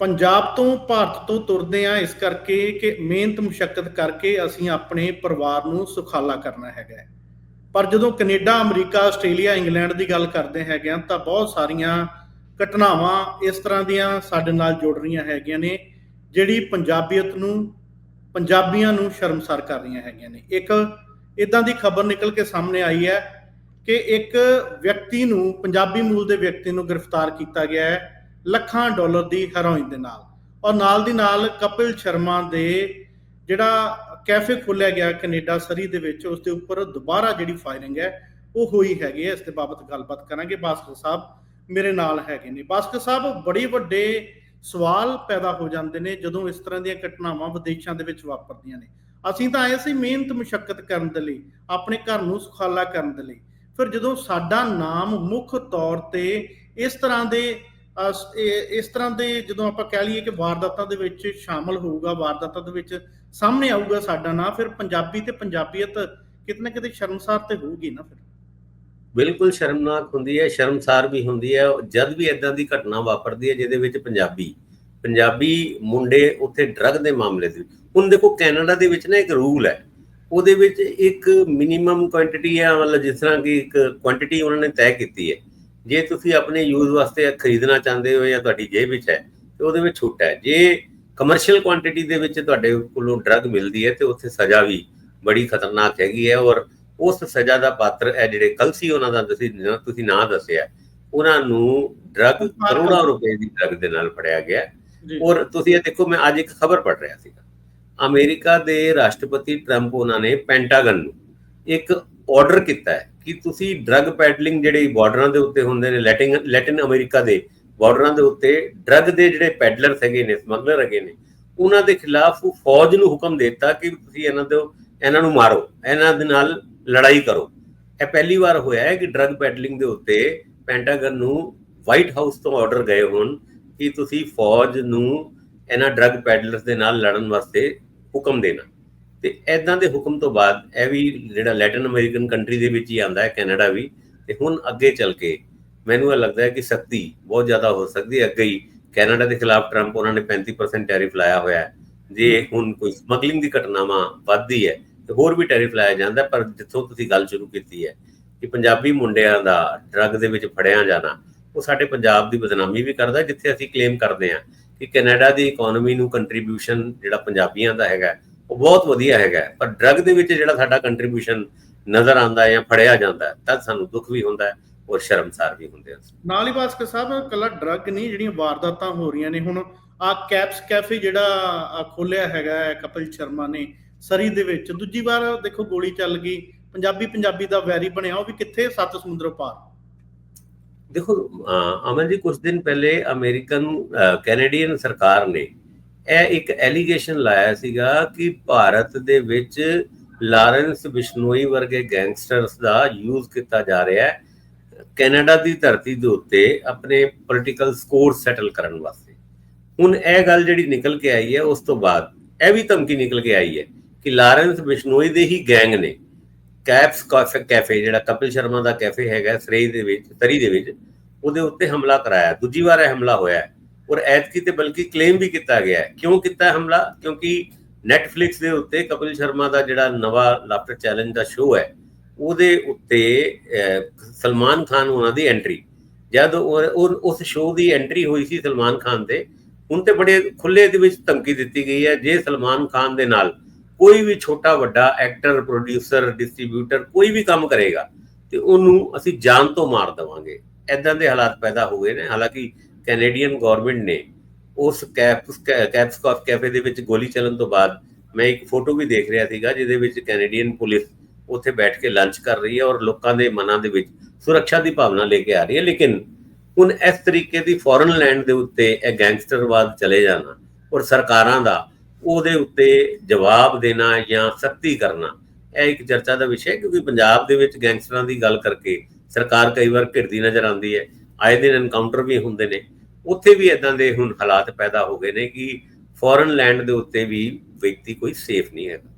ਪੰਜਾਬ ਤੋਂ ਭਾਰਤ ਤੋਂ ਤੁਰਦੇ ਆ, ਇਸ ਕਰਕੇ ਕਿ ਮਿਹਨਤ ਮੁਸ਼ਕਲ ਕਰਕੇ ਅਸੀਂ ਆਪਣੇ ਪਰਿਵਾਰ ਨੂੰ ਸੁਖਾਲਾ ਕਰਨਾ ਹੈਗਾ ਹੈ। ਪਰ ਜਦੋਂ ਕੈਨੇਡਾ, ਅਮਰੀਕਾ, ਆਸਟ੍ਰੇਲੀਆ, ਇੰਗਲੈਂਡ ਦੀ ਗੱਲ ਕਰਦੇ ਹੈਗੇ ਆ, ਤਾਂ ਬਹੁਤ ਸਾਰੀਆਂ ਘਟਨਾਵਾਂ ਇਸ ਤਰ੍ਹਾਂ ਦੀਆਂ ਸਾਡੇ ਨਾਲ ਜੁੜ ਰਹੀਆਂ ਹੈਗੀਆਂ ਨੇ, ਜਿਹੜੀ ਪੰਜਾਬੀਅਤ ਨੂੰ, ਪੰਜਾਬੀਆਂ ਨੂੰ ਸ਼ਰਮਸਾਰ ਕਰ ਰਹੀਆਂ ਹੈਗੀਆਂ ਨੇ ਇੱਕ ਇਦਾਂ ਦੀ ਖਬਰ ਨਿਕਲ ਕੇ ਸਾਹਮਣੇ ਆਈ ਹੈ ਕਿ ਇੱਕ ਵਿਅਕਤੀ ਨੂੰ, ਪੰਜਾਬੀ ਮੂਲ ਦੇ ਵਿਅਕਤੀ ਨੂੰ ਗ੍ਰਿਫਤਾਰ ਕੀਤਾ ਗਿਆ ਹੈ ਲੱਖਾਂ ਡਾਲਰ ਦੀ ਹੈਰੋਇਨ ਦੇ ਨਾਲ। ਔਰ ਨਾਲ ਦੀ ਨਾਲ ਕਪਿਲ ਸ਼ਰਮਾ ਦੇ ਜਿਹੜਾ ਕੈਫੇ ਖੋਲਿਆ ਗਿਆ ਕੈਨੇਡਾ ਸਰੀ ਦੇ ਵਿੱਚ, ਉਸ ਦੇ ਉੱਪਰ ਦੁਬਾਰਾ ਜਿਹੜੀ ਫਾਇਰਿੰਗ ਹੈ, ਉਹ ਹੋਈ ਹੈਗੀ ਹੈ। ਇਸ ਦੇ ਬਾਬਤ ਗੱਲਬਾਤ ਕਰਾਂਗੇ। ਬਾਸਕਰ ਸਾਹਿਬ ਮੇਰੇ ਨਾਲ ਹੈਗੇ ਨੇ। ਬਾਸਕਰ ਸਾਹਿਬ, ਬੜੀ ਵੱਡੇ ਸਵਾਲ ਪੈਦਾ ਹੋ ਜਾਂਦੇ ਨੇ ਜਦੋਂ ਇਸ ਤਰ੍ਹਾਂ ਦੀਆਂ ਘਟਨਾਵਾਂ ਵਿਦੇਸ਼ਾਂ ਦੇ ਵਿੱਚ ਵਾਪਰਦੀਆਂ ਨੇ। ਅਸੀਂ ਤਾਂ ਆਏ ਸੀ ਮਿਹਨਤ ਮੁਸ਼ਕਲ ਕਰਨ ਦੇ ਲਈ, ਆਪਣੇ ਘਰ ਨੂੰ ਸੁਖਾਲਾ ਕਰਨ ਦੇ ਲਈ। ਫਿਰ ਜਦੋਂ ਸਾਡਾ ਨਾਮ ਮੁੱਖ ਤੌਰ ਤੇ ਇਸ ਤਰ੍ਹਾਂ ਦੇ ਇਸ ਤਰ੍ਹਾਂ ਦੇ ਜਦੋਂ ਆਪਾਂ ਕਹਿ ਲਈਏ ਕਿ ਵਾਰਦਾਤਾਂ ਦੇ ਵਿੱਚ ਸ਼ਾਮਲ ਹੋਊਗਾ, ਵਾਰਦਾਤਾਂ ਦੇ ਵਿੱਚ ਸਾਹਮਣੇ ਆਊਗਾ ਸਾਡਾ ਨਾਂ, ਫਿਰ ਪੰਜਾਬੀ ਤੇ ਪੰਜਾਬੀਅਤ ਕਿਤੇ ਨਾ ਕਿਤੇ ਸ਼ਰਮਸਾਰ ਤੇ ਹੋਊਗੀ ਨਾ ਫਿਰ। ਬਿਲਕੁਲ ਸ਼ਰਮਨਾਕ ਹੁੰਦੀ ਹੈ, ਸ਼ਰਮਸਾਰ ਵੀ ਹੁੰਦੀ ਹੈ, ਜਦ ਵੀ ਇਦਾਂ ਦੀ ਘਟਨਾ ਵਾਪਰਦੀ ਹੈ ਜਿਹਦੇ ਵਿੱਚ ਪੰਜਾਬੀ ਪੰਜਾਬੀ ਮੁੰਡੇ ਉੱਥੇ ਡਰੱਗ ਦੇ ਮਾਮਲੇ ਦੇ ਹੁਣ ਦੇਖੋ ਕੈਨੇਡਾ ਦੇ ਵਿੱਚ ਨਾ ਇੱਕ ਰੂਲ ਹੈ, ਉਹਦੇ ਵਿੱਚ ਇੱਕ ਮਿਨੀਮਮ ਕੁਆਂਟੀਟੀ ਹੈ, ਮਤਲਬ ਜਿਸ ਤਰ੍ਹਾਂ ਕਿ ਇੱਕ ਕੁਆਂਟੀਟੀ ਉਹਨਾਂ ਨੇ ਤੈਅ ਕੀਤੀ ਹੈ। ਜੇ ਤੁਸੀਂ ਆਪਣੇ ਯੂਜ਼ ਵਾਸਤੇ ਖਰੀਦਣਾ ਚਾਹੁੰਦੇ ਹੋ ਜਾਂ ਤੁਹਾਡੀ ਜੇਬ ਵਿੱਚ ਹੈ ਤੇ ਉਹਦੇ ਵਿੱਚ ਛੂਟ ਹੈ। ਜੇ ਕਮਰਸ਼ੀਅਲ ਕੁਆਂਟੀਟੀ ਦੇ ਵਿੱਚ ਤੁਹਾਡੇ ਕੋਲੋਂ ਡਰੱਗ ਮਿਲਦੀ ਹੈ ਤੇ ਉੱਥੇ ਸਜ਼ਾ ਵੀ ਬੜੀ ਖਤਰਨਾਕ ਹੈਗੀ ਹੈ ਔਰ ਉਸ ਸਜ਼ਾ ਦਾ ਪਾਤਰ ਹੈ ਜਿਹੜੇ ਕਲਸੀ ਉਹਨਾਂ ਦਾ ਤੁਸੀਂ ਤੁਸੀਂ ਨਾਂ ਦੱਸਿਆ। ਉਹਨਾਂ ਨੂੰ ਡਰੱਗ ਕਰੋੜਾਂ ਰੁਪਏ ਦੀ ਡਰੱਗ ਦੇ ਨਾਲ ਫੜਿਆ ਗਿਆ। ਔਰ ਤੁਸੀਂ ਇਹ ਦੇਖੋ ਮੈਂ ਅੱਜ ਇੱਕ ਖਬਰ ਪੜ੍ਹ ਰਿਹਾ ਸੀਗਾ। ਅਮਰੀਕਾ ਦੇ ਰਾਸ਼ਟਰਪਤੀ ਟਰੰਪ ਉਹਨਾਂ ਨੇ ਪੈਂਟਾਗਨ ਨੂੰ ਇੱਕ ਆਰਡਰ ਕੀਤਾ ਹੈ। ਕਿ ਤੁਸੀਂ ਡਰੱਗ ਪੈਡਲਿੰਗ ਜਿਹੜੇ ਬਾਰਡਰਾਂ ਦੇ ਉੱਤੇ ਹੁੰਦੇ ਨੇ ਲੈਟਿਨ ਲੈਟਿਨ ਅਮਰੀਕਾ ਦੇ ਬਾਰਡਰਾਂ ਦੇ ਉੱਤੇ ਡਰੱਗ ਦੇ ਜਿਹੜੇ ਪੈਡਲਰ ਹੈਗੇ ਨੇ ਸਮਗਲਰ ਹੈਗੇ ਨੇ, ਉਹਨਾਂ ਦੇ ਖਿਲਾਫ ਉਹ ਫੌਜ ਨੂੰ ਹੁਕਮ ਦਿੱਤਾ ਕਿ ਤੁਸੀਂ ਇਹਨਾਂ ਤੋਂ, ਇਹਨਾਂ ਨੂੰ ਮਾਰੋ, ਇਹਨਾਂ ਦੇ ਨਾਲ ਲੜਾਈ ਕਰੋ। ਇਹ ਪਹਿਲੀ ਵਾਰ ਹੋਇਆ ਹੈ ਕਿ ਡਰੱਗ ਪੈਡਲਿੰਗ ਦੇ ਉੱਤੇ ਪੈਂਟਾਗਨ ਨੂੰ ਵਾਈਟ ਹਾਊਸ ਤੋਂ ਆਰਡਰ ਗਏ ਹੋਣ ਕਿ ਤੁਸੀਂ ਫੌਜ ਨੂੰ ਇਹਨਾਂ ਡਰੱਗ ਪੈਡਲਰਸ ਦੇ ਨਾਲ ਲੜਨ ਵਾਸਤੇ ਹੁਕਮ ਦੇਣਾ। ਤੇ ਐਦਾਂ ਦੇ ਹੁਕਮ ਤੋਂ ਬਾਅਦ ਇਹ ਵੀ ਜਿਹੜਾ ਲੈਟਿਨ ਅਮਰੀਕਨ ਕੰਟਰੀ ਦੇ ਵਿੱਚ ਹੀ ਆਂਦਾ ਹੈ, ਕੈਨੇਡਾ ਵੀ, ਤੇ ਹੁਣ ਅੱਗੇ ਚੱਲ ਕੇ ਮੈਨੂੰ ਇਹ ਲੱਗਦਾ ਹੈ ਕਿ ਸਖਤੀ ਬਹੁਤ ਜ਼ਿਆਦਾ ਹੋ ਸਕਦੀ ਹੈ। ਅੱਗੇ ਹੀ ਕੈਨੇਡਾ ਦੇ ਖਿਲਾਫ ਟਰੰਪ ਉਹਨਾਂ ਨੇ 35% ਟੈਰਿਫ ਲਾਇਆ ਹੋਇਆ ਹੈ। ਜੇ ਹੁਣ ਕੋਈ ਸਮਗਲਿੰਗ ਦੀ ਘਟਨਾਵਾਂ ਵੱਧਦੀ ਹੈ ਤੇ ਹੋਰ ਵੀ ਟੈਰਿਫ ਲਾਇਆ ਜਾਂਦਾ ਪਰ ਜਿੱਥੋਂ ਤੁਸੀਂ ਗੱਲ ਸ਼ੁਰੂ ਕੀਤੀ ਹੈ ਕਿ ਪੰਜਾਬੀ ਮੁੰਡਿਆਂ ਦਾ ਡਰੱਗ ਦੇ ਵਿੱਚ ਫੜਿਆ ਜਾਣਾ, ਉਹ ਸਾਡੇ ਪੰਜਾਬ ਦੀ ਬਦਨਾਮੀ ਵੀ ਕਰਦਾ ਜਿੱਥੇ ਅਸੀਂ ਕਲੇਮ ਕਰਦੇ ਹਾਂ ਕਿ ਕੈਨੇਡਾ ਦੀ ਇਕਨੋਮੀ ਨੂੰ ਕੰਟਰੀਬਿਊਸ਼ਨ ਜਿਹੜਾ ਪੰਜਾਬੀਆਂ ਦਾ ਹੈਗਾ ਉਹ ਬਹੁਤ ਵਧੀਆ ਹੈਗਾ। ਪਰ ਡਰੱਗ ਦੇ ਵਿੱਚ ਜਿਹੜਾ ਸਾਡਾ ਕੰਟਰੀਬਿਊਸ਼ਨ ਨਜ਼ਰ ਆਉਂਦਾ ਹੈ ਜਾਂ ਫੜਿਆ ਜਾਂਦਾ ਤਦ ਸਾਨੂੰ ਦੁੱਖ ਵੀ ਹੁੰਦਾ ਹੈ ਔਰ ਸ਼ਰਮਸਾਰ ਵੀ ਹੁੰਦੇ ਹਾਂ। ਨਾਲ ਹੀ ਬਾਸਕਰ ਸਾਹਿਬ ਕੱਲਾ ਡਰੱਗ ਨਹੀਂ ਜਿਹੜੀਆਂ ਵਾਰਦਾਤਾਂ ਹੋ ਰਹੀਆਂ ਨੇ ਹੁਣ ਆ ਕੈਪਸ ਕੈਫੇ ਜਿਹੜਾ ਖੋਲਿਆ ਹੈਗਾ ਹੈ ਕਪਿਲ ਸ਼ਰਮਾ ਨੇ ਸਰੀ ਦੇ ਵਿੱਚ। ਦੂਜੀ ਵਾਰ ਦੇਖੋ ਗੋਲੀ ਚੱਲ ਗਈ ਪੰਜਾਬੀ ਪੰਜਾਬੀ ਦਾ ਵੈਰੀ ਬਣਿਆ ਉਹ ਵੀ ਕਿੱਥੇ? ਸੱਤ ਸਮੁੰਦਰ ਪਾਰ। ਦੇਖੋ ਅਮਨ ਜੀ ਕੁਝ ਦਿਨ ਪਹਿਲੇ ਅਮਰੀਕਨ ਕੈਨੇਡੀਅਨ ਸਰਕਾਰ ਨੇ ਇਹ ਇੱਕ ਐਲੀਗੇਸ਼ਨ ਲਾਇਆ ਸੀਗਾ ਕਿ ਭਾਰਤ ਦੇ ਵਿੱਚ ਲਾਰੈਂਸ ਬਿਸ਼ਨੋਈ ਵਰਗੇ ਗੈਂਗਸਟਰਸ ਦਾ ਯੂਜ਼ ਕੀਤਾ ਜਾ ਰਿਹਾ ਹੈ। ਕੈਨੇਡਾ ਦੀ ਧਰਤੀ ਦੇ ਉੱਤੇ ਆਪਣੇ ਪੋਲੀਟੀਕਲ ਸਕੋਰ ਸੈਟਲ ਕਰਨ ਵਾਸਤੇ। ਹੁਣ ਇਹ ਗੱਲ ਜਿਹੜੀ ਨਿਕਲ ਕੇ ਆਈ ਹੈ, ਉਸ ਤੋਂ ਬਾਅਦ ਇਹ ਵੀ ਧਮਕੀ ਨਿਕਲ ਕੇ ਆਈ ਹੈ ਕਿ ਲਾਰੈਂਸ ਬਿਸ਼ਨੋਈ ਦੇ ਹੀ ਗੈਂਗ ਨੇ। ਕੈਪਸ ਕਾਫੇ, ਕੈਫੇ ਜਿਹੜਾ ਕਪਿਲ ਸ਼ਰਮਾ ਦਾ ਕੈਫੇ ਹੈਗਾ ਸਰੀ ਦੇ ਵਿੱਚ, ਤਰੀ ਦੇ ਵਿੱਚ, ਉਹਦੇ ਉੱਤੇ ਹਮਲਾ ਕਰਾਇਆ। ਦੂਜੀ ਵਾਰ ਇਹ ਹਮਲਾ ਹੋਇਆ ਹੈ। ਔਰ ਐਤਕੀ ਤੇ ਬਲਕਿ ਕਲੇਮ ਵੀ ਕੀਤਾ ਗਿਆ ਹੈ। ਕਿਉਂ ਕੀਤਾ ਹਮਲਾ? ਕਿਉਂਕਿ ਨੈਟਫਲਿਕਸ ਦੇ ਉੱਤੇ ਕਪਿਲ ਸ਼ਰਮਾ ਦਾ ਜਿਹੜਾ ਨਵਾਂ ਲਾਫਟਰ ਚੈਲੰਜ ਦਾ ਸ਼ੋਅ ਹੈ, ਉਹਦੇ ਉੱਤੇ ਸਲਮਾਨ ਖਾਨ ਉਹਨਾਂ ਦੀ ਐਂਟਰੀ ਜਦ ਉਹ- ਉਸ ਸ਼ੋਅ ਦੀ ਐਂਟਰੀ ਹੋਈ ਸੀ ਸਲਮਾਨ ਖਾਨ ਤੇ, ਹੁਣ ਤੇ ਬੜੇ ਖੁੱਲੇ ਦੇ ਵਿੱਚ ਧਮਕੀ ਦਿੱਤੀ ਗਈ ਹੈ। ਜੇ ਸਲਮਾਨ ਖਾਨ ਦੇ ਨਾਲ ਕੋਈ ਵੀ ਛੋਟਾ ਵੱਡਾ ਐਕਟਰ ਪ੍ਰੋਡਿਊਸਰ ਡਿਸਟ੍ਰੀਬਿਊਟਰ ਕੋਈ ਵੀ ਕੰਮ ਕਰੇਗਾ, ਤੇ ਉਹਨੂੰ ਅਸੀਂ ਜਾਨ ਤੋਂ ਮਾਰ ਦੇਵਾਂਗੇ। ਐਦਾਂ ਦੇ ਹਾਲਾਤ ਪੈਦਾ ਹੋ ਗਏ ਨੇ। ਹਾਲਾਂਕਿ ਕੈਨੇਡੀਅਨ ਗਵਰਨਮੈਂਟ ਨੇ ਉਸ ਕੈਪਸ ਕੈਪਸ ਕਾਫ ਕੈਫੇ ਦੇ ਵਿੱਚ ਗੋਲੀ ਚੱਲਣ ਤੋਂ ਬਾਅਦ ਮੈਂ ਇੱਕ ਫੋਟੋ ਵੀ ਦੇਖ ਰਿਹਾ ਸੀਗਾ, ਜਿਹਦੇ ਵਿੱਚ ਕੈਨੇਡੀਅਨ ਪੁਲਿਸ ਉੱਥੇ ਬੈਠ ਕੇ ਲੰਚ ਕਰ ਰਹੀ ਹੈ ਔਰ ਲੋਕਾਂ ਦੇ ਮਨਾਂ ਦੇ ਵਿੱਚ ਸੁਰੱਖਿਆ ਦੀ ਭਾਵਨਾ ਲੈ ਕੇ ਆ ਰਹੀ ਹੈ। ਲੇਕਿਨ ਹੁਣ ਇਸ ਤਰੀਕੇ ਦੀ ਫੋਰਨ ਲੈਂਡ ਦੇ ਉੱਤੇ ਇਹ ਗੈਂਗਸਟਰਵਾਦ ਚਲੇ ਜਾਣਾ ਔਰ ਸਰਕਾਰਾਂ ਦਾ ਉਹਦੇ ਉੱਤੇ ਜਵਾਬ ਦੇਣਾ ਜਾਂ ਸਖਤੀ ਕਰਨਾ, ਇਹ ਇੱਕ ਚਰਚਾ ਦਾ ਵਿਸ਼ਾ ਹੈ ਕਿਉਂਕਿ ਪੰਜਾਬ ਦੇ ਵਿੱਚ ਗੈਂਗਸਟਰਾਂ ਦੀ ਗੱਲ ਕਰਕੇ ਸਰਕਾਰ ਕਈ ਵਾਰ ਘਿਰਦੀ ਨਜ਼ਰ ਆਉਂਦੀ ਹੈ। ਆਏ ਦਿਨ ਐਨਕਾਊਂਟਰ ਵੀ ਹੁੰਦੇ ਨੇ। ਉੱਥੇ ਵੀ ਇਦਾਂ ਦੇ ਹੁਣ ਹਾਲਾਤ ਪੈਦਾ ਹੋ ਗਏ ਨੇ ਕਿ ਫੋਰਨ ਲੈਂਡ ਦੇ ਉੱਤੇ ਵੀ ਵਿਅਕਤੀ ਕੋਈ ਸੇਫ ਨਹੀਂ ਹੈਗਾ।